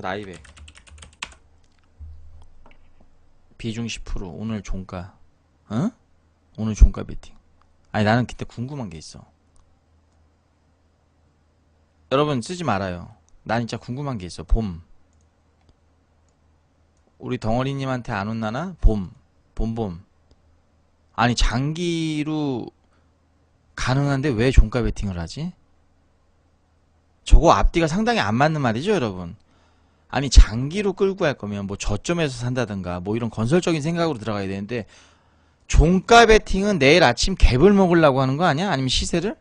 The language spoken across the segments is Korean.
자 나이백 비중 10% 오늘 종가. 어? 오늘 종가 베팅. 아니 나는 그때 궁금한 게 있어. 여러분 쓰지 말아요. 난 진짜 궁금한 게 있어. 봄. 우리 덩어리님한테 안 혼나나? 봄. 봄봄. 아니 장기로 가능한데 왜 종가 베팅을 하지? 저거 앞뒤가 상당히 안 맞는 말이죠 여러분 아니 장기로 끌고 갈 거면 뭐 저점에서 산다든가 뭐 이런 건설적인 생각으로 들어가야 되는데 종가 베팅은 내일 아침 갭을 먹으려고 하는 거 아니야? 아니면 시세를?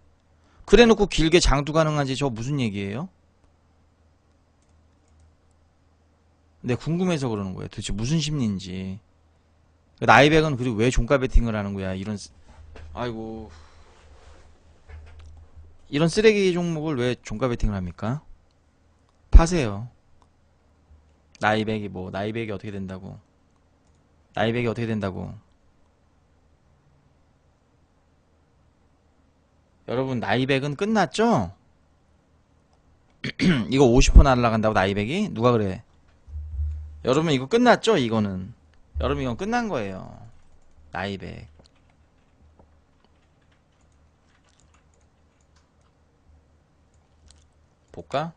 그래 놓고 길게 장두 가능한지 저 무슨 얘기예요? 내 궁금해서 그러는 거예요. 도대체 무슨 심리인지. 나이백은 그리고 왜 종가 베팅을 하는 거야? 이런 쓰- 아이고 이런 쓰레기 종목을 왜 종가 베팅을 합니까? 파세요. 나이백이 뭐 나이백이 어떻게 된다고? 나이백이 어떻게 된다고? 여러분 나이백은 끝났죠? 이거 50% 날라간다고 나이백이? 누가 그래? 여러분 이거 끝났죠? 이거는 여러분 이건 끝난 거예요. 나이백. 볼까?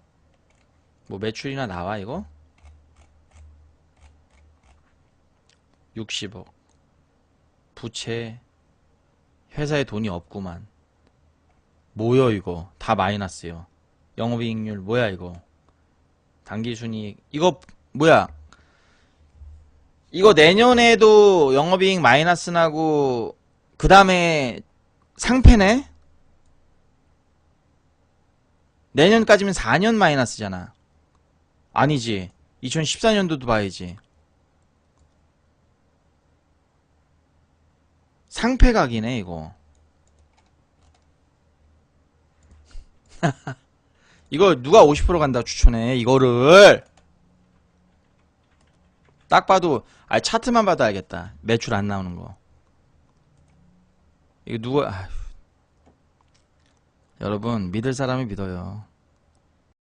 뭐 매출이나 나와 이거? 60억. 부채 회사에 돈이 없구만. 뭐여 이거? 다 마이너스요. 영업이익률 뭐야 이거? 당기순이익 이거 뭐야? 이거 내년에도 영업이익 마이너스 나고 그 다음에 상패네? 내년까지면 4년 마이너스잖아. 아니지. 2014년도도 봐야지. 상패각이네 이거. 이거 누가 50% 간다 추천해 이거를 딱 봐도 아 차트만 봐도 알겠다 매출 안 나오는 거 이거 누가 아휴. 여러분 믿을 사람이 믿어요